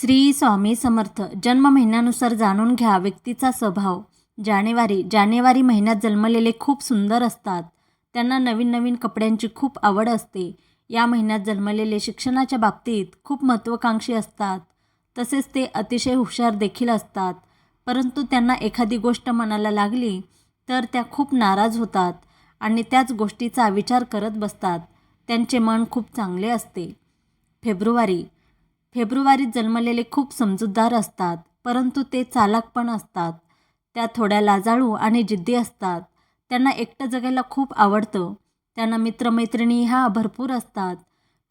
श्री स्वामी समर्थ. जन्म महिन्यानुसार जाणून घ्या व्यक्तीचा स्वभाव. जानेवारी जानेवारी महिन्यात जन्मलेले खूप सुंदर असतात. त्यांना नवीन नवीन कपड्यांची खूप आवड असते. या महिन्यात जन्मलेले शिक्षणाच्या बाबतीत खूप महत्त्वाकांक्षी असतात. तसेच ते अतिशय हुशार देखील असतात. परंतु त्यांना एखादी गोष्ट मनाला लागली तर त्या खूप नाराज होतात आणि त्याच गोष्टीचा विचार करत बसतात. त्यांचे मन खूप चांगले असते. फेब्रुवारी फेब्रुवारीत जन्मलेले खूप समजूतदार असतात परंतु ते चालाक पण असतात. त्या थोड्या लाजाळू आणि जिद्दी असतात. त्यांना एकटं जगायला खूप आवडतं. त्यांना मित्रमैत्रिणी ह्या भरपूर असतात.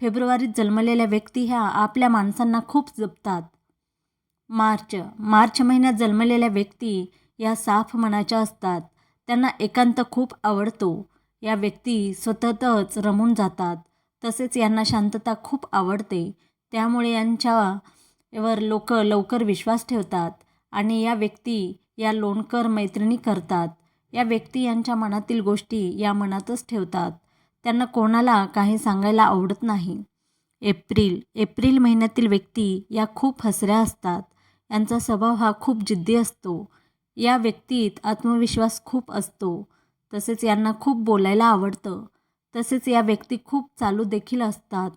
फेब्रुवारीत जन्मलेल्या व्यक्ती ह्या आपल्या माणसांना खूप जपतात. मार्च मार्च महिन्यात जन्मलेल्या व्यक्ती या साफ मनाच्या असतात. त्यांना एकांत खूप आवडतो. या व्यक्ती स्वतःतच रमून जातात. तसेच यांना शांतता खूप आवडते. त्यामुळे यांच्यावर लोक लवकर विश्वास ठेवतात आणि या व्यक्ती या लोणकर मैत्रिणी करतात. या व्यक्ती यांच्या मनातील गोष्टी या मनातच ठेवतात. त्यांना कोणाला काही सांगायला आवडत नाही. एप्रिल एप्रिल महिन्यातील व्यक्ती या खूप हसऱ्या असतात. यांचा स्वभाव हा खूप जिद्दी असतो. या व्यक्तीत आत्मविश्वास खूप असतो. तसेच यांना खूप बोलायला आवडतं. तसेच या व्यक्ती खूप चालू देखील असतात.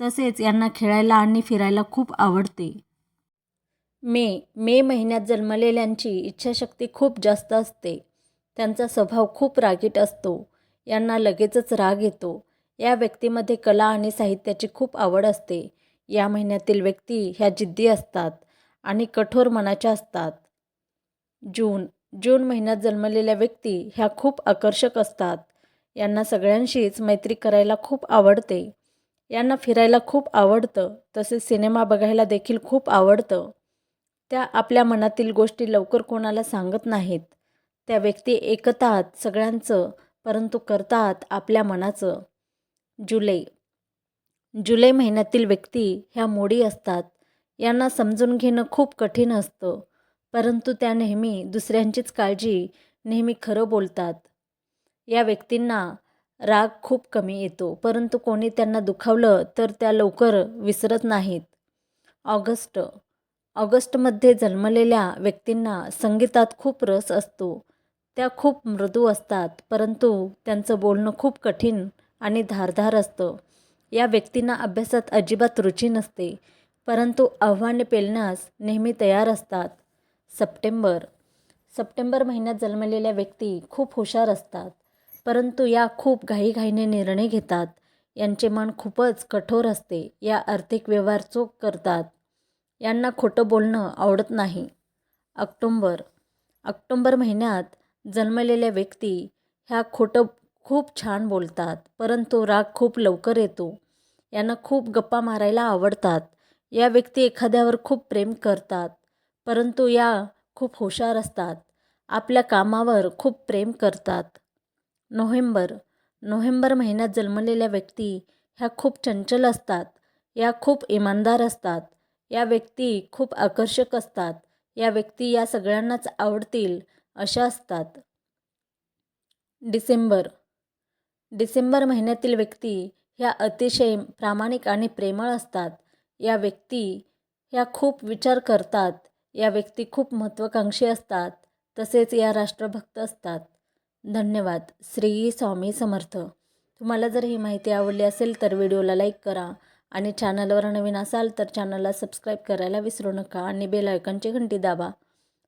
तसेच यांना खेळायला आणि फिरायला खूप आवडते. मे मे महिन्यात जन्मलेल्यांची इच्छाशक्ती खूप जास्त असते. त्यांचा स्वभाव खूप रागीट असतो. यांना लगेचच राग येतो. या व्यक्तीमध्ये कला आणि साहित्याची खूप आवड असते. या महिन्यातील व्यक्ती ह्या जिद्दी असतात आणि कठोर मनाच्या असतात. जून जून महिन्यात जन्मलेल्या व्यक्ती ह्या खूप आकर्षक असतात. यांना सगळ्यांशीच मैत्री करायला खूप आवडते. यांना फिरायला खूप आवडतं. तसेच सिनेमा बघायला देखील खूप आवडतं. त्या आपल्या मनातील गोष्टी लवकर कोणाला सांगत नाहीत. त्या व्यक्ती ऐकतात सगळ्यांचं परंतु करतात आपल्या मनाचं. जुलै. जुलै महिन्यातील व्यक्ती ह्या मोडी असतात. यांना समजून घेणं खूप कठीण असतं. परंतु त्या नेहमी दुसऱ्यांचीच काळजी नेहमी खरं बोलतात. या व्यक्तींना राग खूप कमी येतो. परंतु कोणी त्यांना दुखावलं तर त्या लवकर विसरत नाहीत. ऑगस्ट. ऑगस्टमध्ये जन्मलेल्या व्यक्तींना संगीतात खूप रस असतो. त्या खूप मृदू असतात. परंतु त्यांचं बोलणं खूप कठीण आणि धारधार असतं. या व्यक्तींना अभ्यासात अजिबात रुची नसते. परंतु आव्हाने पेलण्यास नेहमी तयार असतात. सप्टेंबर. सप्टेंबर महिन्यात जन्मलेल्या व्यक्ती खूप हुशार असतात. परंतु या खूप घाईघाईने निर्णय घेतात. यांचे मन खूपच कठोर असते. या आर्थिक व्यवहार चोख करतात. यांना खोटं बोलणं आवडत नाही. ऑक्टोंबर. ऑक्टोंबर महिन्यात जन्मलेल्या व्यक्ती ह्या खोटं खूप छान बोलतात. परंतु राग खूप लवकर येतो. यांना खूप गप्पा मारायला आवडतात. या व्यक्ती एखाद्यावर खूप प्रेम करतात. परंतु या खूप हुशार असतात. आपल्या कामावर खूप प्रेम करतात. नोव्हेंबर. नोव्हेंबर महिन्यात जन्मलेल्या व्यक्ती ह्या खूप चंचल असतात. या खूप इमानदार असतात. या व्यक्ती खूप आकर्षक असतात. या व्यक्ती या सगळ्यांनाच आवडतील अशा असतात. डिसेंबर. डिसेंबर महिन्यातील व्यक्ती ह्या अतिशय प्रामाणिक आणि प्रेमळ असतात. या व्यक्ती ह्या खूप विचार करतात. या व्यक्ती खूप महत्त्वाकांक्षी असतात. तसेच या राष्ट्रभक्त असतात. धन्यवाद. श्री स्वामी समर्थ. तुम्हाला जर ही माहिती आवडली असेल तर व्हिडिओला लाईक करा आणि चॅनलवर नवीन असाल तर चॅनलला सबस्क्राईब करायला विसरू नका आणि बेल घंटी दाबा.